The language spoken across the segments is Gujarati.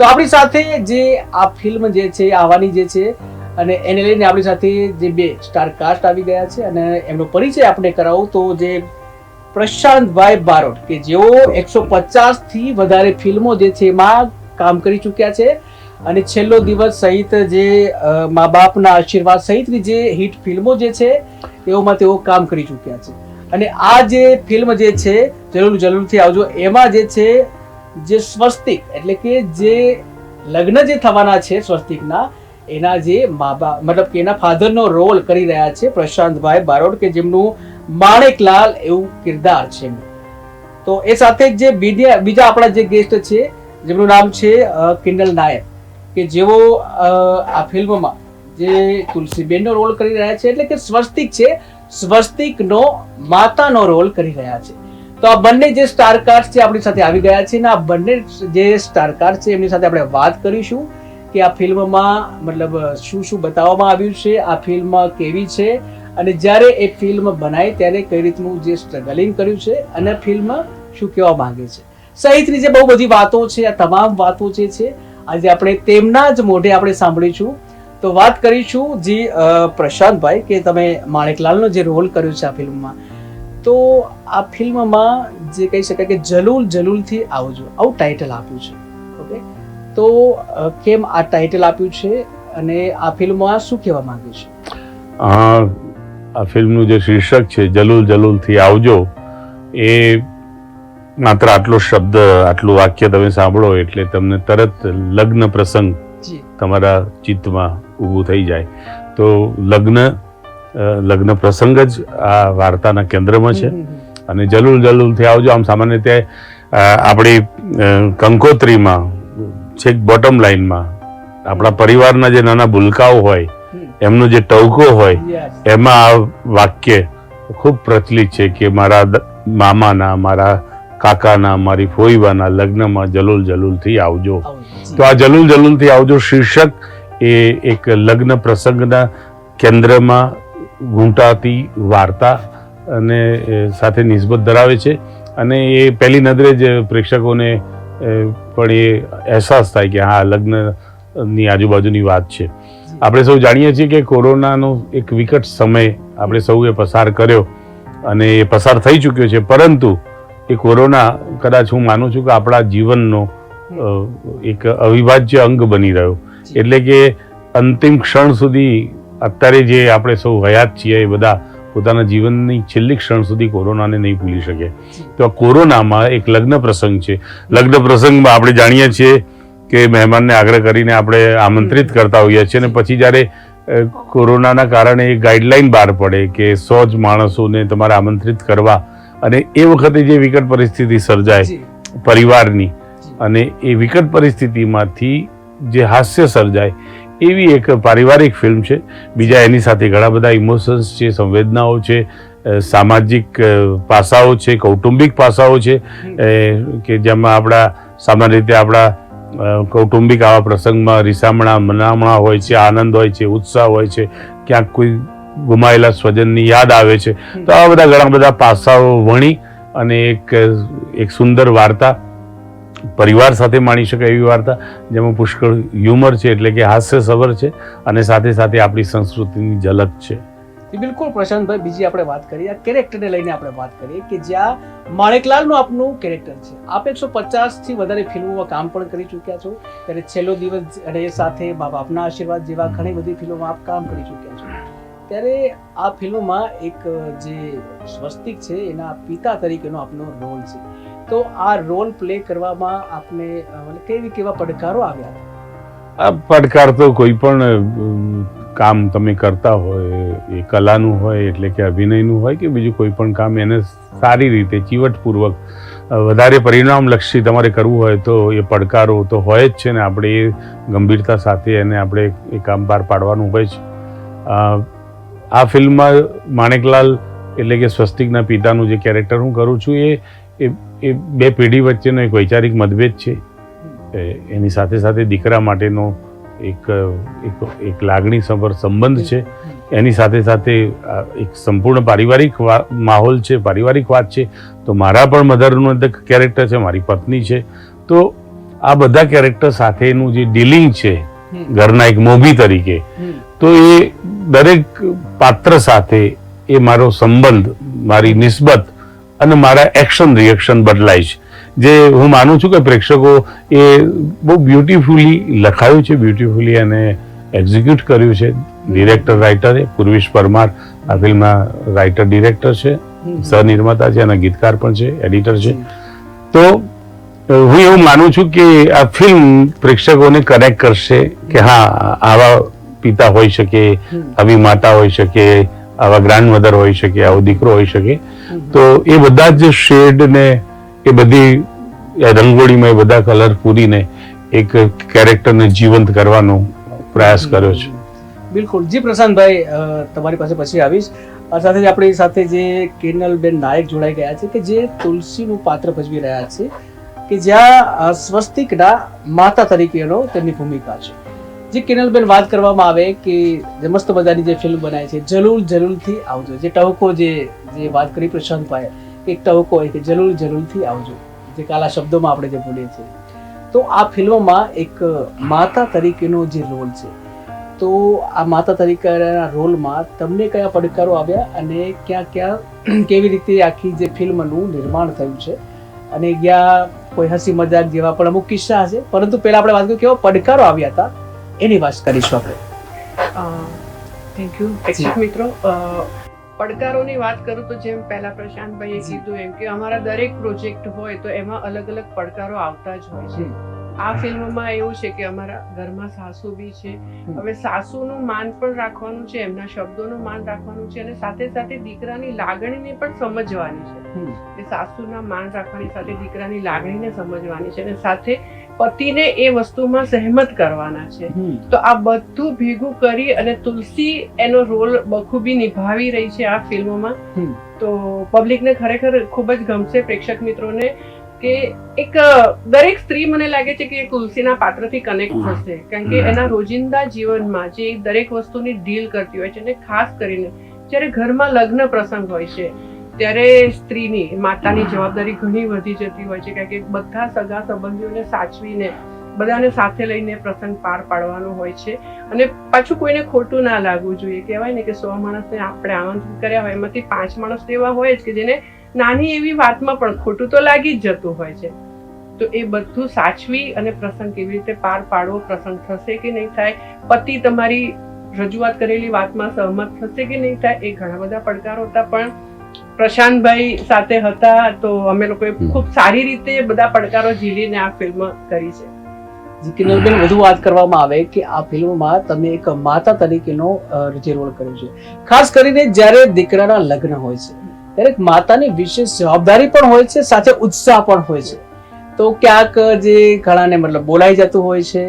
તો આપણી સાથે જે આ ફિલ્મ જે છે આવવાની જે છે, અને એને લઈને આપણી સાથે જે બે સ્ટાર કાસ્ટ આવી ગયા છે, અને એમનો પરિચય આપણે કરાવો તો જે પ્રશાંતભાઈ બારોટ, કે જેઓ એકસો પચાસથી વધારે ફિલ્મો જે છે, એમાં કામ કરી ચૂક્યા છે. અને છેલ્લો દિવસ સહિત જે મા બાપના આશીર્વાદ સહિતની જે હિટ ફિલ્મો જે છે તેઓમાં તેઓ કામ કરી ચૂક્યા છે. અને આ જે ફિલ્મ જે છે જરૂર જરૂરથી આવજો. એમાં જે છે જે સ્વસ્તિક, એટલે કે જે લગ્ન જે થવાના છે સ્વસ્તિકના, એના જે મા બાપ મતલબ કે એના ફાધરનો રોલ કરી રહ્યા છે પ્રશાંતભાઈ બારોટ, કે જેમનું માણેકલાલ એવું કિરદાર છે. તો એ સાથે જ બીજા બીજા આપણા જે ગેસ્ટ છે, જેમનું નામ છે કિન્ડલ નાયક, કે જેઓ આ ફિલ્મમાં જે તુલસીબેનનો રોલ કરી રહ્યા છે, એટલે કે સ્વસ્તિક છે, સ્વસ્તિકનો માતાનો રોલ કરી રહ્યા છે તો આ બંને જે સ્ટારકાર્સ છે આપણી સાથે આવી ગયા છે ને આ બંને જે સ્ટારકાર છે એમની સાથે આપણે વાત કરીશું કે આ ફિલ્મમાં મતલબ, શું શું બતાવવામાં આવ્યું છે, આ ફિલ્મ કેવી છે અને જ્યારે એ ફિલ્મ બનાવી ત્યારે કઈ રીતનું જે સ્ટ્રગલિંગ કર્યું છે અને ફિલ્મ શું કહેવા માંગે છે. સહિતની જે બહુ બધી વાતો છે, આ તમામ વાતો જે છે, આજે આપણે તેમના જ મોઢે આપણે સાંભળીશું. તો વાત કરીશું જી પ્રશાંતભાઈ કે તમે માણેકલાલનો જે રોલ કર્યો છે આ ફિલ્મમાં. તો આ ફિલ્મમાં જે કહી શકાય કે જલુલ જલુલથી આવજો આવું ટાઇટલ આપ્યું છે. ઓકે તો કેમ આ ટાઇટલ આપ્યું છે અને આ ફિલ્મમાં શું કહેવા માંગે છે? આ ફિલ્મનું જે શીર્ષક છે જલુલ જલુલથી આવજો એ માત્ર આટલો શબ્દ આટલું વાક્ય તમે સાંભળો એટલે તમને તરત લગ્ન પ્રસંગ તમારા ચિત્તમાં ઊભું થઈ જાય. તો લગ્ન લગ્ન પ્રસંગ જ આ વાર્તાના કેન્દ્રમાં છે. અને જલુલ જલુલથી આવજો. આમ સામાન્ય રીતે આપણી કંકોત્રીમાં છેક બોટમ લાઈનમાં આપણા પરિવારના જે નાના ભૂલકાઓ હોય એમનો જે ટવકો હોય એમાં આ વાક્ય ખૂબ પ્રચલિત છે કે મારા મામાના મારા કાકાના મારી ફોઈવાના લગ્નમાં જલુલ જલુલથી આવજો. તો આ જલુલ જલુલથી આવજો શીર્ષક એ એક લગ્ન પ્રસંગના કેન્દ્રમાં ઘૂંટાતી વાર્તા અને સાથે નિસ્બત ધરાવે છે. અને એ પહેલી નજરે જ પ્રેક્ષકોને પણ એ અહેસાસ થાય કે હા લગ્નની આજુબાજુની વાત છે. આપણે સૌ જાણીએ છીએ કે કોરોનાનો એક વિકટ સમય આપણે સૌએ પસાર કર્યો અને એ પસાર થઈ ચૂક્યો છે. પરંતુ એ કોરોના કદાચ હું માનું છું કે આપણા જીવનનો એક અવિભાજ્ય અંગ બની રહ્યો. એટલે કે અંતિમ ક્ષણ સુધી અત્યારે જે આપણે સૌ હયાત છીએ એ બધા પોતાના જીવનની છેલ્લી ક્ષણ સુધી કોરોનાને નહીં ભૂલી શકે. તો આ કોરોનામાં એક લગ્ન પ્રસંગ છે. લગ્ન પ્રસંગમાં આપણે જાણીએ છીએ કે મહેમાનને આગ્રહ કરીને આપણે આમંત્રિત કરતા હોઈએ છીએ અને પછી જ્યારે કોરોનાના કારણે એક ગાઈડલાઈન બહાર પડે કે સો જ માણસોને તમારે આમંત્રિત કરવા અને એ વખતે જે વિકટ પરિસ્થિતિ સર્જાય પરિવારની અને એ વિકટ પરિસ્થિતિમાંથી જે હાસ્ય સર્જાય એવી એક પારિવારિક ફિલ્મ છે. બીજા એની સાથે ઘણા બધા ઇમોશન્સ છે સંવેદનાઓ છે સામાજિક પાસાઓ છે કૌટુંબિક પાસાઓ છે. કે જેમાં આપણા સામાન્ય રીતે આપણા કૌટુંબિક આવા પ્રસંગમાં રીસામણા મનામણા હોય છે આનંદ હોય છે ઉત્સાહ હોય છે ક્યાંક કોઈ ગુમાયેલા સ્વજનની યાદ આવે છે. તો આવા બધા ઘણા બધા પાસાઓ વણી અને એક એક સુંદર વાર્તા પરિવાર સાથે માણી શકાય એવી વાર્તા જેમાં પુષ્કળ હ્યુમર છે એટલે કે હાસ્ય સભર છે અને સાથે સાથે આપણી સંસ્કૃતિની ઝલક છે. બિલકુલ. પ્રશાંતભાઈ, બીજી આપણે વાત કરીએ. આ કેરેક્ટરને લઈને આપણે વાત કરીએ કે જ્યાં માણેકલાલનું આપનું કેરેક્ટર છે. આપ એકસો પચાસથી વધારે ફિલ્મોમાં કામ પણ કરી ચૂક્યા છો. ત્યારે છેલ્લો દિવસ અને સાથે મા બાપના આશીર્વાદ જેવા ઘણી બધી ફિલ્મોમાં આપ કામ કરી ચૂક્યા છો. ત્યારે આ ફિલ્મમાં એક જે સ્વસ્તિક છે, એના પિતા તરીકેનો આપનો રોલ છે. તો આ રોલ પ્લે કરવામાં આપને કેવી, કેવા પડકારો આવ્યા? આ પડકાર તો કોઈ પણ કામ તમે કરતા હોય, એ કલાનું હોય, એટલે કે અભિનયનું હોય કે બીજું કોઈ પણ કામ, એને સારી રીતે ચીવટપૂર્વક વધારે પરિણામલક્ષી તમારે કરવું હોય તો એ પડકારો તો હોય જ છે ને, આપણે એ ગંભીરતા સાથે એને આપણે એ કામ બહાર પાડવાનું હોય છે. આ ફિલ્મમાં માણેકલાલ એટલે કે સ્વસ્તિકના પિતાનું જે કેરેક્ટર હું કરું છું, એ એ એ બે પેઢી વચ્ચેનો એક વૈચારિક મતભેદ છે. એની સાથે સાથે દીકરા માટેનો એક એક એક લાગણી સભર સંબંધ છે. એની સાથે સાથે એક સંપૂર્ણ પારિવારિક માહોલ છે, પારિવારિક વાત છે. તો મારા પણ મધરનું એક કેરેક્ટર છે, મારી પત્ની છે. તો આ બધા કેરેક્ટર સાથેનું જે ડીલિંગ છે, ઘરના એક મોભી તરીકે, તો એ દરેક પાત્ર સાથે એ મારો સંબંધ, મારી નિસ્બત અને મારા એક્શન રિએક્શન બદલાય છે. જે હું માનું છું કે પ્રેક્ષકો એ બહુ બ્યુટીફુલી લખાયું છે બ્યુટીફુલી અને એક્ઝિક્યુટ કર્યું છે. ડિરેક્ટર રાઇટરે પૂર્વિશ પરમાર આ ફિલ્મના રાઇટર ડિરેક્ટર છે. સહનિર્માતા છે અને ગીતકાર પણ છે એડિટર છે. તો હું એવું માનું છું કે આ ફિલ્મ પ્રેક્ષકોને કનેક્ટ કરશે કે હા આવા પિતા હોઈ શકે આવી માતા હોઈ શકે આવા ગ્રાન્ડ મધર હોઈ શકે, આવો દીકરો હોઈ શકે. તો એ બધા જ શેડ ને એ બધી રંગોળીમાં એ બધા કલર પૂરીને એક કેરેક્ટરને જીવંત કરવાનો પ્રયાસ કર્યો છે. બિલકુલ. જી પ્રશાંતભાઈ તમારી પાસે પછી આવીશ. સાથે જ આપણી સાથે જે કેનલબેન નાયક જોડાઈ ગયા છે કે જે તુલસીનું પાત્ર ભજવી રહ્યા છે કે જ્યાં સ્વસ્તિકના માતા તરીકેનો તેમની ભૂમિકા છે. જે કિરણબેન વાત કરવામાં આવે કે જે મસ્ત મજાની જે ફિલ્મ બનાવી છે, જલુલ જલુલથી આવજો. જે ટવકો જે જે વાત કરી પ્રશાંતભાઈ એક ટવકો હોય કે જલુલ જલુલથી આવજો. જે કાલા શબ્દોમાં આપણે જે બોલીએ છીએ. તો આ ફિલ્મમાં એક માતા તરીકેનો જે રોલ છે, તો આ માતા તરીકેના રોલમાં તમને કયા પડકારો આવ્યા અને ક્યાં ક્યાં, કેવી રીતે આખી જે ફિલ્મનું નિર્માણ થયું છે? અને ત્યાં કોઈ હસી મજાક જેવા પણ અમુક કિસ્સા હશે. પરંતુ પહેલાં આપણે વાત કરીએ કેવા પડકારો આવ્યા હતા એની વાત કરીશું આપણે. થેન્ક યુ પ્રેક્ષક મિત્રો પડકારોની વાત કરું તો જેમ પહેલા પ્રશાંતભાઈએ કીધું એમ કે અમારા દરેક પ્રોજેક્ટ હોય તો એમાં અલગ અલગ પડકારો આવતા જ હોય છે. આ ફિલ્મમાં એવું છે કે અમારા ઘરમાં સાસુ બી છે. હવે સાસુનું માન પણ રાખવાનું છે એમના શબ્દોનું માન રાખવાનું છે અને સાથે સાથે દીકરાની લાગણીને પણ સમજવાની છે. એ કે સાસુના માન રાખવાની સાથે દીકરાની લાગણીને સમજવાની છે અને સાથે પતિને એ વસ્તુમાં સહેમત કરવાના છે. તો આ બધું ભેગું કરી અને તુલસી એનો રોલ બખૂબી નિભાવી રહી છે આ ફિલ્મમાં. તો પબ્લિકને ખરેખર ખૂબ જ ગમશે પ્રેક્ષક મિત્રોને કે એક દરેક સ્ત્રી મને લાગે છે કે તુલસીના પાત્રથી કનેક્ટ થશે. કારણ કે એના રોજિંદા જીવનમાં જે દરેક વસ્તુની ડીલ કરતી હોય છે અને ખાસ કરીને જ્યારે ઘરમાં લગ્ન પ્રસંગ હોય છે ત્યારે સ્ત્રીની, માતાની જવાબદારી ઘણી વધી જતી હોય છે, કારણ કે બધા સગા સંબંધીઓને સાચવીને, બધાને સાથે લઈને પ્રસંગ પાર પાડવાનો હોય છે. અને પાછું કોઈને ખોટું ના લાગવું જોઈએ. કહેવાય ને કે સો માણસને આપણે આમંત્રિત કર્યા હોય, એમાંથી પાંચ માણસ એવા હોય જ કે જેને નાની એવી વાતમાં પણ ખોટું તો લાગી જ જતું હોય છે. તો એ બધું સાચવી અને પ્રસંગ કેવી રીતે પાર પાડવો, પ્રસંગ થશે કે નહીં થાય, પતિ તમારી રજૂઆત કરેલી વાતમાં સહમત થશે કે નહીં થાય, એ ઘણા બધા પડકારો હતા. પણ પ્રશાંતભાઈ સાથે હતા તો અમે લોકોએ ખૂબ સારી રીતે બધા પડકારો ઝીલીને આ ફિલ્મ કરી છે. કિન્નરબેન વધુ વાત કરવામાં આવે કે આ ફિલ્મમાં તમે એક માતા તરીકેનો જે રોલ કર્યો છે. ખાસ કરીને જ્યારે દીકરાના લગ્ન હોય છે ત્યારે એક માતાની વિશેષ જવાબદારી પણ હોય છે સાથે ઉત્સાહ પણ હોય છે. તો ક્યાંક જે ઘણાને મતલબ બોલાઈ જતું હોય છે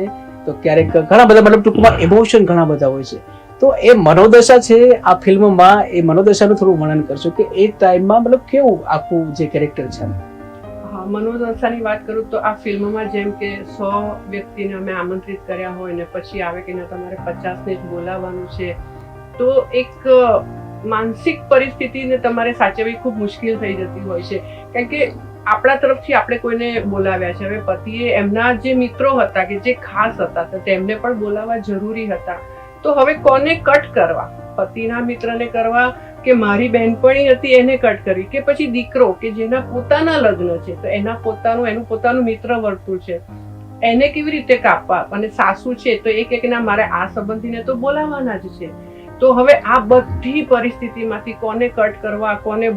તો ક્યારેક ઘણા બધા મતલબ ટૂંકમાં ઇમોશન ઘણા બધા હોય છે. તો એ મનોદશા છે, આ ફિલ્મમાં એ મનોદશાનું થોડું વર્ણન કરશો કે એ ટાઈમમાં મતલબ કેવું આખું જે કેરેક્ટર છે મનોદશાની વાત કરું તો આ ફિલ્મમાં જેમ કે સો વ્યક્તિને અમે આમંત્રિત કર્યા હોય ને પછી આવે કે ના તમારે પચાસને જ બોલાવવાનું છે, તો એક માનસિક પરિસ્થિતિને તમારે સાચવવી ખૂબ મુશ્કેલ થઈ જતી હોય છે. કારણ કે આપણા તરફથી આપણે કોઈને બોલાવ્યા છે. હવે પતિએ એમના જે મિત્રો હતા કે જે ખાસ હતા, તો તેમને પણ બોલાવવા જરૂરી હતા. તો હવે કોને કટ કરવા? પતિના મિત્રને કરવા કે મારી બહેનપણી હતી એને કટ કરી? કે પછી દીકરો કે જેના પોતાના લગ્ન છે? તો એના પોતાનું એનું પોતાનું મિત્ર વર્તુળ છે. એને કેવી રીતે કાપવા? અને સાસુ છે તો એ કે ના મારે આ સંબંધીને તો બોલાવવાના જ છે. તો હવે આ બધી પરિસ્થિતિમાંથી કોને કટ કરવા કોને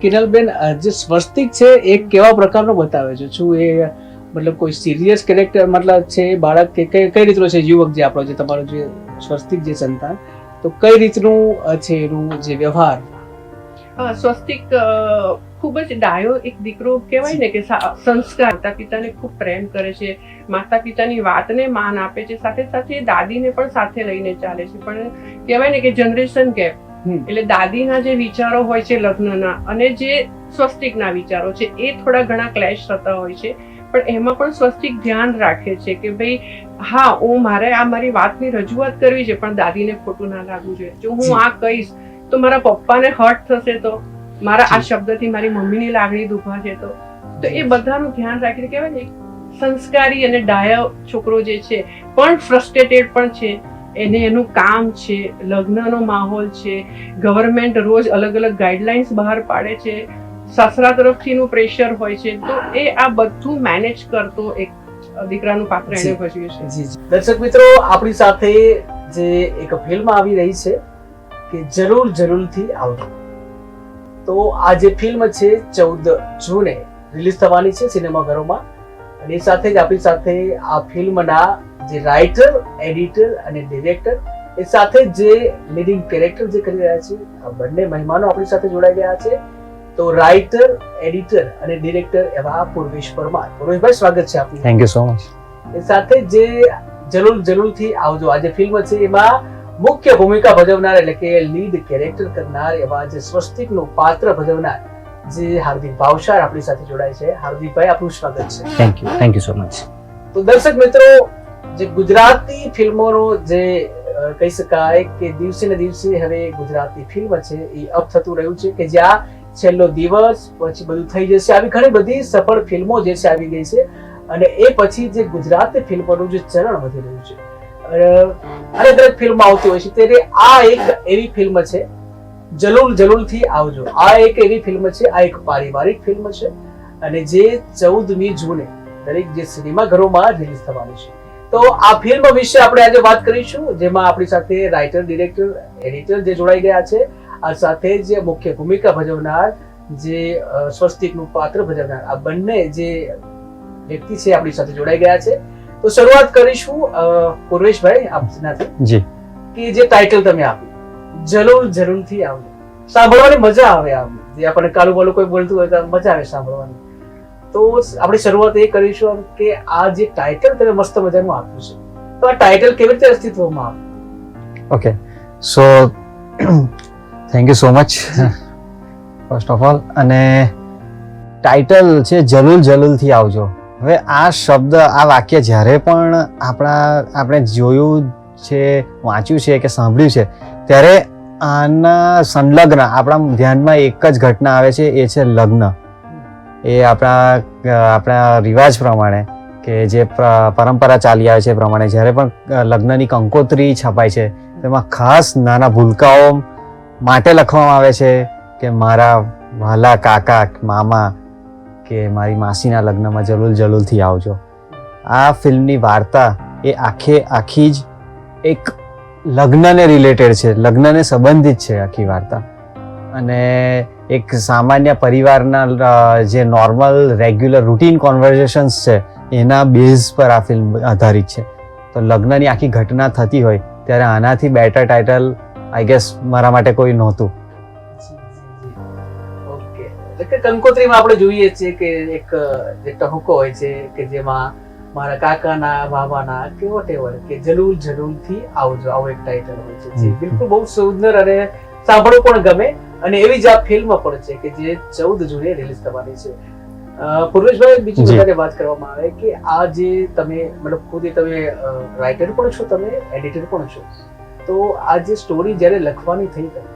કિરલબેન અ, જે સ્વસ્તિક છે એ કેવા પ્રકારનો બતાવે છે? શું એ મતલબ કોઈ સિરિયસ કેરેક્ટર મતલબ છે બાળક કે કઈ કઈ રીતનો છે યુવક જે આપણો જે તમારો જે સ્વસ્તિક જે સંતાન તો કઈ રીતનું છે એનું જે વ્યવહાર? સ્વસ્તિક ખૂબ જ ડાયો એક દીકરો કહેવાય ને કે સંસ્કાર માતા પિતાને ખૂબ પ્રેમ કરે છે. માતા પિતાની વાતને માન આપે છે. સાથે સાથે દાદીને પણ સાથે લઈને ચાલે છે. પણ કહેવાય ને કે જનરેશન ગેપ એટલે દાદીના જે વિચારો હોય છે લગ્નના અને જે સ્વસ્તિકના વિચારો છે એ થોડા ઘણા ક્લેશ થતા હોય છે. પણ એમાં પણ સ્વસ્તિક ધ્યાન રાખે છે કે ભાઈ હા હું મારે આ મારી વાતની રજૂઆત કરવી છે પણ દાદીને ખોટું ના લાગવું જોઈએ. જો હું આ કહીશ તો મારા પપ્પાને હર્ટ થશે તો? મારા આ શબ્દથી મારી મમ્મીની લાગણી દુભાશે તો? તો એ બધાનું ધ્યાન રાખીને કહેવાય ને સંસ્કારી અને ડાયો છોકરો જે છે પણ ફ્રસ્ટ્રેટેડ પણ છે. એને એનું કામ છે લગ્નનો માહોલ છે. ગવર્મેન્ટ રોજ અલગ અલગ ગાઈડલાઇન્સ બહાર પાડે છે. સસરા તરફથીનું પ્રેશર હોય છે તો એ આ બધું મેનેજ કરતો એક દીકરાનું પાત્ર એને ભજવ્યું છે. જી દર્શક મિત્રો આપણી સાથે જે એક ફિલ્મ આવી રહી છે કે જરૂર જરૂરથી આવજો. તો આ જે ફિલ્મ છે ચૌદ જૂને રિલીઝ થવાની છે સિનેમાઘરોમાં અને એ સાથે જ આપણી સાથે આ ફિલ્મના જે રાઇટર એડિટર અને ડિરેક્ટર એ સાથે જ જે લીડિંગ કેરેક્ટર જે કરી રહ્યા છે આ બંને મહેમાનો આપણી સાથે જોડાઈ ગયા છે. તો રાઇટર એડિટર અને ડિરેક્ટર એવા પૂર્વેશ પરમાર. પૂર્વેશભાઈ સ્વાગત છે આપનું. થેન્ક યુ સો મચ એ સાથે જે જરૂર જરૂરથી આવજો. આજે ફિલ્મ છે એમાં મુખ્ય ભૂમિકા ભજવનાર એટલે કે લીડ કેરેક્ટર કરનાર એવા જે સ્વસ્તિકનું પાત્ર ભજવનાર જે હાર્દિક ભાવસાર આપણી સાથે જોડાય છે. હાર્દિકભાઈ આપનું સ્વાગત છે. Thank you thank you so much તો દર્શક મિત્રો જે ગુજરાતી ફિલ્મોનો જે કહી શકાય કે દિવસે ને દિવસે હવે ગુજરાતી ફિલ્મ છે એ અપ થતું રહ્યું છે કે જ્યાં છેલ્લો દિવસ, પછી બધું થઈ જશે. આવી ઘણી બધી સફળ ફિલ્મો જે છે આવી ગઈ છે. અને એ પછી જે ગુજરાતી ફિલ્મોનું જે ચરણ વધી રહ્યું છે. અલગ અલગ ફિલ્મ આવતી હોય છે. ત્યારે આ એક એવી ફિલ્મ છે, જલુલથી આવજો. આ એક એવી ફિલ્મ છે, આ એક પારિવારિક ફિલ્મ છે. અને જે ચૌદમી જૂને દરેક જે સિનેમાઘરોમાં રિલીઝ થવાની છે. તો આ ફિલ્મ વિશે આપણે આજે વાત કરીશું, જેમાં આપણી સાથે રાઇટર, ડિરેક્ટર, એડિટર જે જોડાઈ ગયા છે. આ સાથે જ મુખ્ય ભૂમિકા ભજવનાર જે સ્વસ્તિકનું પાત્ર ભજવનાર આ બંને જે વ્યક્તિ છે આપણી સાથે જોડાઈ ગયા છે. તો શરૂઆત કરીશું પૂર્વેશભાઈ આપનાથી જી. કે જે ટાઇટલ તમે આપ્યું જરૂર જરૂરથી આવજો સાંભળવાની મજા આવે આમ. જે આપણને કાલું બાલુ કોઈ બોલતું હોય તો મજા આવે સાંભળવાની. તો આપણે શરૂઆત એ કરીશું કે આ જે ટાઇટલ તમે મસ્ત મજાનું આપ્યું છે. તો આ ટાઇટલ કેવી રીતે અસ્તિત્વમાં આવ્યું okay so thank you so much first of all અને ટાઇટલ છે જલુલ જલુલથી આવજો. હવે આ શબ્દ, આ વાક્ય જ્યારે પણ આપણા, આપણે જોયું છે, વાંચ્યું છે કે સાંભળ્યું છે, ત્યારે આના સંલગ્ન, આપણા ધ્યાનમાં એક જ ઘટના આવે છે, એ છે લગ્ન. એ આપણા આપણા રિવાજ પ્રમાણે કે જે પરંપરા ચાલી આવે છે પ્રમાણે. જ્યારે પણ લગ્નની કંકોત્રી છપાય છે, તેમાં ખાસ નાના ભૂલકાઓ માટે લખવામાં આવે છે કે મારા વાલા કાકા મામા કે મારી માસીના લગ્નમાં જલુલ જલુલથી આવજો. આ ફિલ્મની વાર્તા એ આખે આખી જ એક લગ્નને રિલેટેડ છે, લગ્નને સંબંધિત છે આખી વાર્તા. અને એક સામાન્ય પરિવારના જે નોર્મલ રેગ્યુલર રૂટીન કોન્વર્ઝેશન્સ છે, એના બેઝ પર આ ફિલ્મ આધારિત છે. તો લગ્નની આખી ઘટના થતી હોય ત્યારે આનાથી બેટર ટાઇટલ આઈ ગેસ મારા માટે કોઈ નહોતું. ઓકે. એટલે કે કંકોત્રીમાં આપણે જોઈએ છીએ કે એક જે ટહુકો હોય છે કે જેમાં મારા કાકાના બાબાના કે વટેવર કે જરૂર જરૂરથી આવજો આવો એક ટાઇટલ હોય છે જે બિલકુલ બહુ સુંદર અને સાંભળવું પણ ગમે. અને એવી જ આ ફિલ્મ પણ છે કે જે ચૌદ જૂને રિલીઝ થવાની છે. પૂર્વેશભાઈ બીજી. વધારે વાત કરવામાં આવે કે આ જે તમે મતલબ ખુદ તમે રાઇટર પણ છો તમે એડિટર પણ છો. તો આ જે સ્ટોરી જ્યારે લખવાની થઈ ગઈ,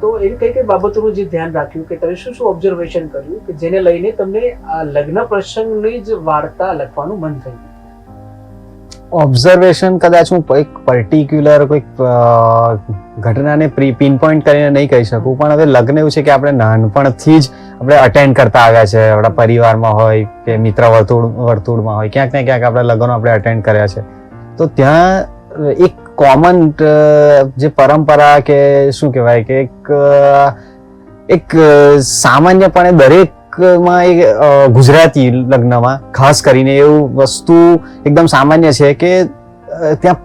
તો એવી કઈ કઈ બાબતોનું જે ધ્યાન રાખ્યું કે તમે શું શું ઓબ્ઝર્વેશન કર્યું કે જેને લઈને તમને આ લગ્ન પ્રસંગની જ વાર્તા લખવાનું મન થયું ઓબ્ઝર્વેશન કદાચ હું એક પર્ટિક્યુલર કોઈક ઘટનાને પ્રી પિન પોઈન્ટ કરીને નહીં કહી શકું, પણ હવે લગ્ન એવું છે કે આપણે નાનપણથી જ આપણે અટેન્ડ કરતા આવ્યા છે, આપણા પરિવારમાં હોય કે મિત્ર વર્તુળ, વર્તુળમાં હોય, ક્યાંક ને ક્યાંક આપણે લગ્નો આપણે અટેન્ડ કર્યા છે. તો ત્યાં એક કોમન જે પરંપરા કે શું કહેવાય કે એક એક સામાન્યપણે દરેકમાં અ, ગુજરાતી લગ્નમાં ખાસ કરીને એવું વસ્તુ એકદમ સામાન્ય છે કે ત્યાં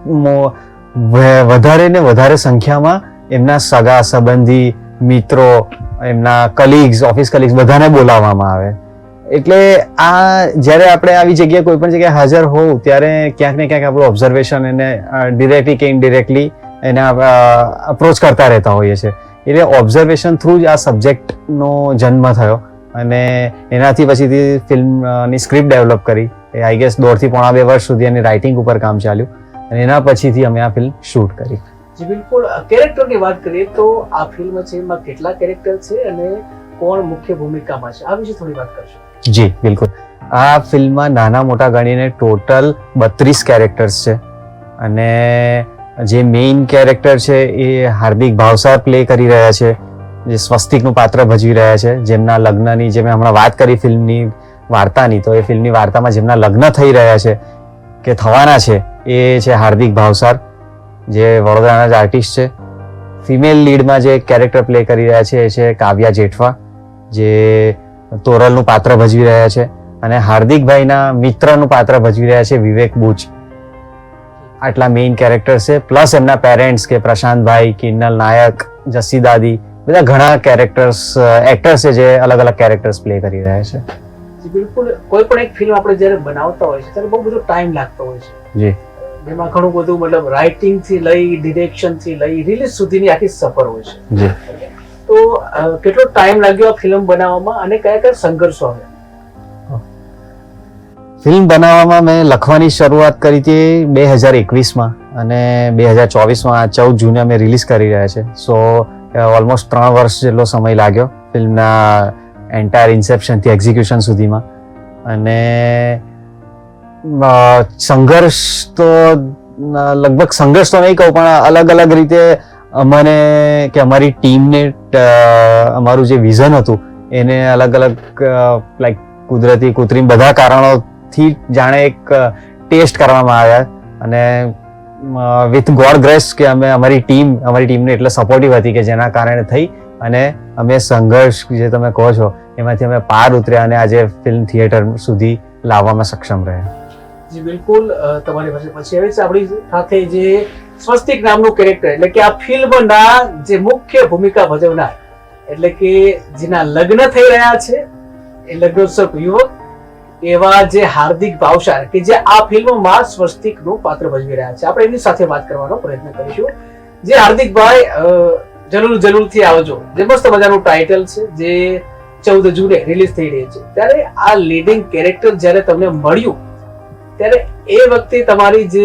વધારે ને વધારે સંખ્યામાં એમના સગા સંબંધી મિત્રો એમના કલીગ્સ ઓફિસ કલીગ્સ બધાને બોલાવવામાં આવે. એટલે આ જ્યારે આપણે આવી જગ્યાએ કોઈ પણ જગ્યાએ હાજર હોવ ત્યારે ક્યાંક ને ક્યાંક આપણું ઓબ્ઝર્વેશન એને ડિરેક્ટલી કે ઇનડિરેક્ટલી એને અપ્રોચ કરતા રહેતા હોઈએ છીએ. એટલે ઓબ્ઝર્વેશન થ્રુ જ આ સબ્જેક્ટનો જન્મ થયો અને એનાથી પછીથી ફિલ્મની સ્ક્રિપ્ટ ડેવલપ કરી. એ આઈ ગેસ દોઢથી પોણા બે વર્ષ સુધી એની રાઇટિંગ ઉપર કામ ચાલ્યું અને એના પછીથી અમે આ ફિલ્મ શૂટ કરી. બિલકુલ. કેરેક્ટરની વાત કરીએ તો આ ફિલ્મ છે એમાં કેટલા કેરેક્ટર છે અને કોણ મુખ્ય ભૂમિકામાં છે? આ વિશે થોડી વાત કરશો? જી, બિલકુલ. આ ફિલ્મમાં નાના મોટા ગણીને ટોટલ બત્રીસ કેરેક્ટર્સ છે. અને જે મેઇન કેરેક્ટર છે એ હાર્દિક ભાવસાર પ્લે કરી રહ્યા છે. જે સ્વસ્તિકનું પાત્ર ભજવી રહ્યા છે. જેમના લગ્નની જે મેં હમણાં વાત કરી ફિલ્મની વાર્તાની, તો એ ફિલ્મની વાર્તામાં જેમના લગ્ન થઈ રહ્યા છે, કે થવાના છે, એ છે હાર્દિક ભાવસાર, જે વડોદરાના જ આર્ટિસ્ટ છે. ફિમેલ લીડમાં જે કેરેક્ટર પ્લે કરી રહ્યા છે એ છે કાવ્યા જેઠવા, જે તોરલનું પાત્ર ભજવી રહ્યા છે અને હાર્દિકભાઈના મિત્રનું પાત્ર ભજવી રહ્યા છે વિવેક બુચ. આટલા મેઇન કેરેક્ટર છે પ્લસ એમના પેરેન્ટ્સ કે પ્રશાંતભાઈ કિન્નલ નાયક જસ્સી દાદી બધા ઘણા કેરેક્ટર્સ એક્ટર્સ છે જે અલગ અલગ કેરેક્ટર્સ પ્લે કરી રહ્યા છે. બિલકુલ. કોઈ પણ એક ફિલ્મ આપણે જ્યારે બનાવતા હોય છે ત્યારે બહુ બધો ટાઈમ લાગતો હોય છે. જી. જેમાં ઘણું બધું મતલબ રાઇટિંગથી લઈ ડિરેક્શનથી લઈ રિલીઝ સુધીની આખી સફર હોય છે. જી. તો કેટલો ટાઈમ લાગ્યો આ ફિલ્મ બનાવવામાં અને કયા કયા સંઘર્ષો આવ્યા? ફિલ્મ બનાવવામાં મેં લખવાની શરૂઆત કરી હતી બે હજાર એકવીસમાં અને બે હજાર ચોવીસમાં ચૌદ જૂને અમે રિલીઝ કરી રહ્યા છે. સો ઓલમોસ્ટ ત્રણ વર્ષ જેટલો સમય લાગ્યો ફિલ્મના એન્ટાયર ઇન્સેપ્શનથી એક્ઝિક્યુશન સુધીમાં. અને સંઘર્ષ તો લગભગ સંઘર્ષ તો નહીં કહું, પણ અલગ અલગ રીતે અમને કે અમારી ટીમને અમારું જે વિઝન હતું, એને અલગ અલગ લાઈક કુદરતી, કૃત્રિમ બધા કારણોથી જાણે એક ટેસ્ટ કરવામાં આવ્યા. અને વિથ ગોડ ગ્રેસ કે અમે અમારી ટીમ, અમારી ટીમને એટલે સપોર્ટિવ હતી કે જેના કારણે થઈ. અને અમે સંઘર્ષ જે તમે કહો છો, એમાંથી અમે પાર ઉતર્યા અને આજે ફિલ્મ થિયેટર સુધી લાવવામાં સક્ષમ રહ્યા. જી, બિલકુલ. તમારી પાસે પછી આવે છે. આપણી સાથે જે સ્વસ્તિક નામનું કેરેક્ટર એટલે કે આ ફિલ્મના જે મુખ્ય ભૂમિકા ભજવનાર, એટલે કે જેના લગ્ન થઈ રહ્યા છે, એ લગ્નોત્સવ યુવક, એવા જે હાર્દિક ભાવસાર કે જે આ ફિલ્મમાં સ્વસ્તિકનું પાત્ર ભજવી રહ્યા છે. આપણે એમની સાથે વાત કરવાનો પ્રયત્ન કરીશું. જે હાર્દિકભાઈ જરૂર જલુલથી આવજો. જે મસ્ત મજાનું ટાઇટલ છે, જે ચૌદ જૂને રિલીઝ થઈ રહી છે. ત્યારે આ લીડિંગ કેરેક્ટર જ્યારે તમને મળ્યું ત્યારે એ વખતે તમારી જે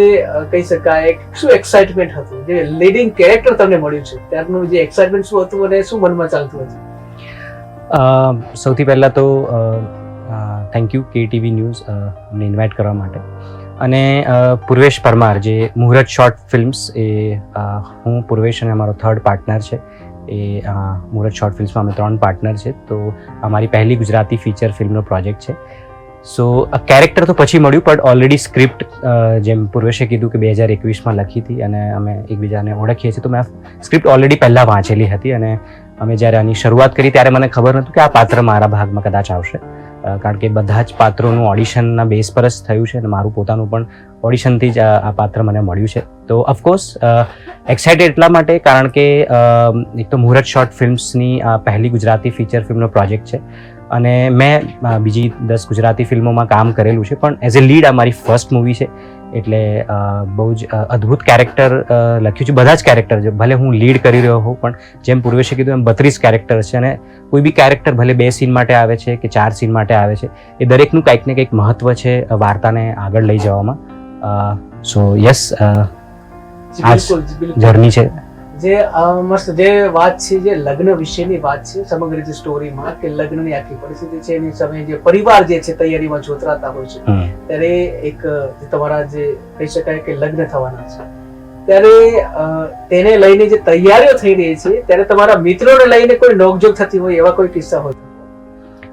કહી શકાય શું એક્સાઇટમેન્ટ હતું? જે લીડિંગ કેરેક્ટર તમને મળ્યું છે. ત્યારનું જે એક્સાઇટમેન્ટ શું હતું અને શું મનમાં ચાલતું હતું? સૌથી પહેલાં તો થેન્ક યુ કે ટીવી ન્યૂઝ અમને ઇન્વાઇટ કરવા માટે. અને પૂર્વેશ પરમાર, જે મુહૂર્ત શોર્ટ ફિલ્મ્સ એ હું, પૂર્વેશ અને અમારો થર્ડ પાર્ટનર છે. એ મુહૂર્ત શોર્ટ ફિલ્મ્સમાં અમે ત્રણ પાર્ટનર છે. તો અમારી પહેલી ગુજરાતી ફીચર ફિલ્મનો પ્રોજેક્ટ છે. સો કેરેક્ટર તો પછી મળ્યું પણ ઓલરેડી સ્ક્રિપ્ટ જેમ પૂર્વેશે કીધું કે બે હજાર એકવીસમાં લખી હતી અને અમે એકબીજાને ઓળખીએ છીએ. તો મેં સ્ક્રિપ્ટ ઓલરેડી પહેલાં વાંચેલી હતી અને અમે જ્યારે આની શરૂઆત કરી ત્યારે મને ખબર નહોતું કે આ પાત્ર મારા ભાગમાં કદાચ આવશે. કારણ કે બધા જ પાત્રોનું ઓડિશનના બેઝ પર જ થયું છે અને મારું પોતાનું પણ ઓડિશનથી જ આ આ પાત્ર મને મળ્યું છે. તો ઓફકોર્સ એક્સાઇટેડ એટલા માટે કારણ કે એક તો મુહૂર્ત શોર્ટ ફિલ્મ્સની આ પહેલી ગુજરાતી ફીચર ફિલ્મનો પ્રોજેક્ટ છે. અને મેં બીજી દસ ગુજરાતી ફિલ્મોમાં કામ કરેલું છે પણ એઝ એ લીડ આ મારી ફર્સ્ટ મૂવી છે. એટલે બહુ જ અદ્ભુત કેરેક્ટર લખ્યું છે બધા જ કેરેક્ટર છે. ભલે હું લીડ કરી રહ્યો હોઉં પણ જેમ પૂર્વેશે કીધું એમ બત્રીસ કેરેક્ટર છે અને કોઈ બી કેરેક્ટર ભલે બે સીન માટે આવે છે કે ચાર સીન માટે આવે છે એ દરેકનું કંઈક ને કંઈક મહત્વ છે વાર્તાને આગળ લઈ જવામાં. સો યસ આ જર્ની છે. જે મસ્ત જે વાત છે જે લગ્ન વિશેની વાત છે સમગ્ર જે સ્ટોરીમાં કે લગ્નની આખી પરિસ્થિતિ છે એની સામે જે પરિવાર જે છે તૈયારીમાં જોતરાતા હોય છે ત્યારે એક તમારા જે કહી શકાય કે લગ્ન થવાના છે. ત્યારે તેને લઈને જે તૈયારીઓ થઈ રહી છે ત્યારે તમારા મિત્રોને લઈને કોઈ નોકઝોક થતી હોય એવા કોઈ કિસ્સા હોય?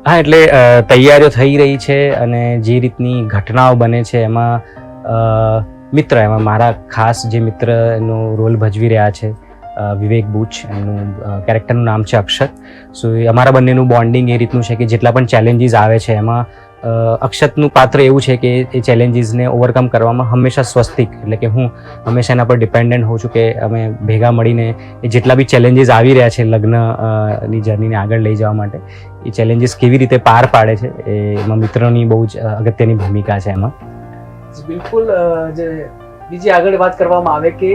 હા એટલે તૈયારીઓ થઈ રહી છે અને જે રીતની ઘટનાઓ બને છે એમાં મિત્ર એમાં મારા ખાસ જે મિત્રનો રોલ ભજવી રહ્યા છે વિવેક બુચ એમનું કેરેક્ટરનું નામ છે અક્ષત. સો અમારા બંનેનું બોન્ડિંગ એ રીતનું છે કે જેટલા પણ ચેલેન્જીસ આવે છે એમાં અક્ષતનું પાત્ર એવું છે કે એ ચેલેન્જીસને ઓવરકમ કરવામાં હંમેશા સ્વસ્તિક. એટલે કે હું હંમેશા એના પર ડિપેન્ડન્ટ હોઉં છું કે અમે ભેગા મળીને એ જેટલા બી ચેલેન્જીસ આવી રહ્યા છે લગ્નની જર્નીને આગળ લઈ જવા માટે, એ ચેલેન્જીસ કેવી રીતે પાર પાડે છે એમાં મિત્રોની બહુ જ અગત્યની ભૂમિકા છે એમાં. બિલકુલ જે બીજી આગળ વાત કરવામાં આવે કે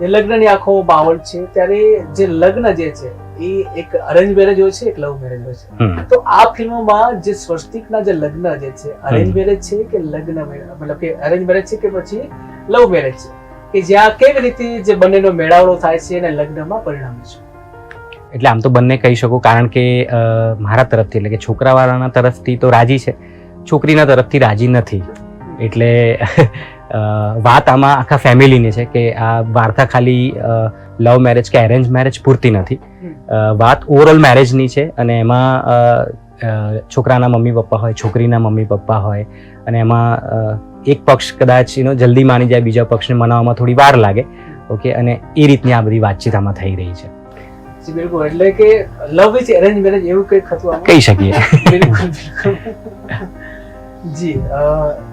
જે લગ્નની આખો બાવળ છે. ત્યારે જે લગ્ન જે છે એ એક અરેન્જ મેરેજ હોય છે એક લવ મેરેજ હોય છે. તો આ ફિલ્મમાં જે સ્વસ્તિકના જે લગ્ન જે છે અરેન્જ મેરેજ છે કે લગ્ન મતલબ કે અરેન્જ મેરેજ છે કે પછી લવ મેરેજ છે? કે જ્યાં કેવી રીતે જે બંનેનો મેળાવડો થાય છે અને લગ્નમાં પરિણામે છે? એટલે આમ તો બંને કહી શકું કારણ કે મારા તરફથી એટલે કે છોકરાવાળાના તરફથી તો રાજી છે. છોકરીના તરફથી રાજી નથી. એટલે વાત આમાં આખા ફેમિલીની છે કે આ વાર્તા ખાલી લવ મેરેજ કે એરેન્જ મેરેજ પૂરતી નથી. વાત ઓવરઓલ મેરેજની છે અને એમાં છોકરાના મમ્મી પપ્પા હોય છોકરીના મમ્મી પપ્પા હોય અને એમાં એક પક્ષ કદાચ એનો જલ્દી માની જાય બીજા પક્ષને મનાવવામાં થોડી વાર લાગે. ઓકે અને એ રીતની આ બધી વાતચીત આમાં થઈ રહી છે. બિલકુલ. એટલે કે લવ ઇઝ એરેન્જ મેરેજ એવું કંઈક કહી શકીએ. બિલકુલ. જી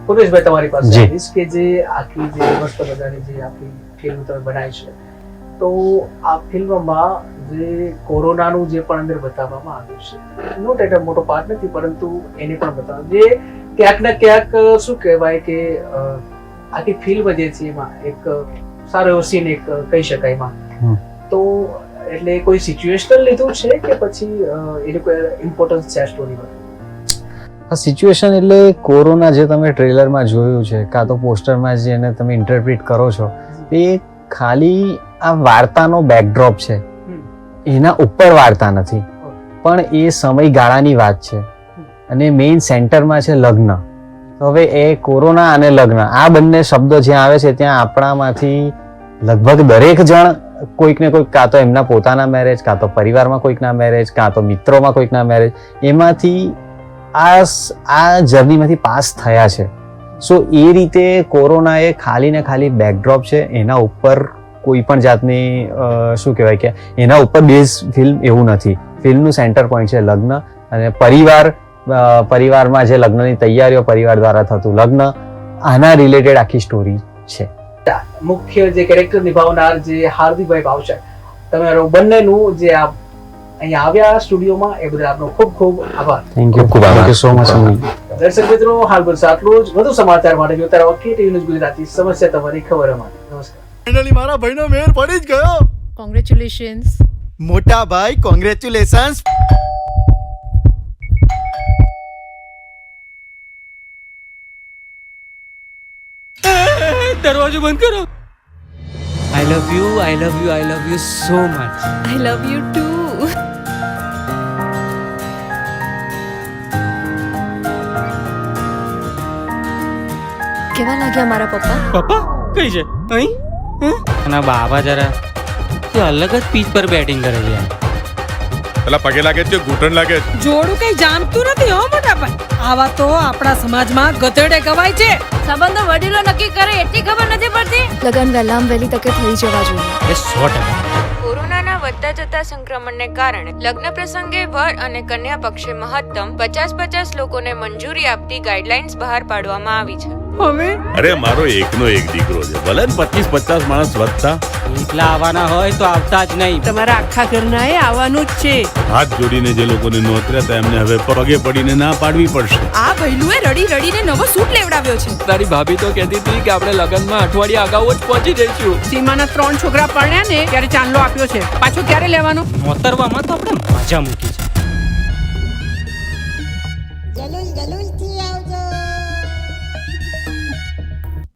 પુરેશભાઈ તમારી પાસે આવીશ કે જે આખી જે મસ્ત મજાની જે આખી ફિલ્મ તમે બનાવી છે. તો આ ફિલ્મમાં જે કોરોનાનું જે પણ અંદર બતાવવામાં આવ્યું છે નોટ એટલે મોટો પાર્ટ નથી પરંતુ એને પણ બતાવ. જે ક્યાંક ને ક્યાંક શું કહેવાય કે આખી ફિલ્મ જે છે એમાં એક સારો એવો સીન એક કહી શકાય એમાં. તો એટલે કોઈ સિચ્યુએશનલ લીધું છે કે પછી એનું કોઈ ઇમ્પોર્ટન્સ છે આ સ્ટોરીમાં આ સિચ્યુએશન એટલે કોરોના જે તમે ટ્રેલરમાં જોયું છે કાં તો પોસ્ટરમાં જે એને તમે ઇન્ટરપ્રિટ કરો છો એ ખાલી આ વાર્તાનો બેકડ્રોપ છે. એના ઉપર વાર્તા નથી. પણ એ સમયગાળાની વાત છે. અને મેઇન સેન્ટરમાં છે લગ્ન. તો હવે એ કોરોના અને લગ્ન આ બંને શબ્દો જ્યાં આવે છે ત્યાં આપણામાંથી લગભગ દરેક જણ કોઈક ને કોઈક કાં તો એમના પોતાના મેરેજ કાં તો પરિવારમાં કોઈકના મેરેજ કાં તો મિત્રોમાં કોઈકના મેરેજ એમાંથી આ આ જર્નીમાંથી પાસ થયા છે. સો એ રીતે કોરોના એ ખાલી ને ખાલી બેકડ્રોપ છે, એના ઉપર કોઈ પણ જાતની શું કહેવાય કે, એના ઉપર બેઝ ફિલ્મ એવું નથી. ફિલ્મનું સેન્ટર પોઈન્ટ છે લગ્ન અને પરિવાર પરિવારમાં જે લગ્નની તૈયારીઓ પરિવાર દ્વારા થતું લગ્ન, આના રિલેટેડ આખી સ્ટોરી છે. મુખ્ય જે કેરેક્ટર નિભાવનાર જે હાર્દિકભાઈ ભાવસાર તમારો બંનેનું જે આ અહીંયા આવ્યા સ્ટુડિયોમાં એ બદલ આપનો ખૂબ ખૂબ આભાર. થેન્ક યુ ખૂબ આભાર. સો મચ દર્શક મિત્રો હાલ બસ આટલું જ. વધુ સમાચાર માટે જોતા રહો કે ટીવી ન્યૂઝ ગુજરાતી સમસ્યા તમારી ખબર અમારી નમસ્કાર. ફાઇનલી મારા ભાઈનો મેર પડી જ ગયો. કોંગ્રેચ્યુલેશન્સ મોટા ભાઈ કોંગ્રેચ્યુલેશન્સ દરવાજો બંધ કરો. I love you I love you I love you so much I love you too કેવા લાગ્યા મારા પપ્પા? પપ્પા? કઈ છે? અહીં? અને બાબા જરા તે અલગ જ પીચ પર બેટિંગ કરે છે. પેલા પગે લાગે છે ઘૂંટણ લાગે છે? જોડું કઈ જામતું નથી હો મોટા ભાઈ આવા તો આપણા સમાજમાં ગધેડે ગવાય છે. સંબંધો વડીલો નક્કી કરે એટલી ખબર નથી પડતી? લગન વહેલામ વહેલી તકે થઈ જવા જોઈએ. સો ટકા. કોરોનાના વધતા જતા સંક્રમણને કારણે લગ્ન પ્રસંગે વર અને કન્યા પક્ષે મહત્તમ પચાસ પચાસ લોકોને મંજૂરી આપતી ગાઈડલાઇન્સ બહાર પાડવામાં આવી છે. હવે અરે મારો એકનો એક દીકરો છે. ભલે ને પચીસ પચાસ માણસ વધતા. એકલા આવવાના હોય તો આવતા જ નહીં. તમારા આખા ઘરના એ આવવાનું જ છે. હાથ જોડીને જે લોકોને નોતર્યા હતા એમને હવે પગે પડીને ના પાડવી પડશે. આ ભૈલુએ રડી રડીને નવો સૂટ લેવડાવ્યો છે. તારી ભાભી તો કહેતી હતી કે આપણે લગનમાં અઠવાડિયા અગાઉ જ પહોંચી જઈશું. સીમાના ત્રણ છોકરા પડ્યા ને ત્યારે ચાંદલો આપ્યો છે. પાછો ક્યારે લેવાનો? મોતરવામાં તો આપણે મજા મૂકી છે.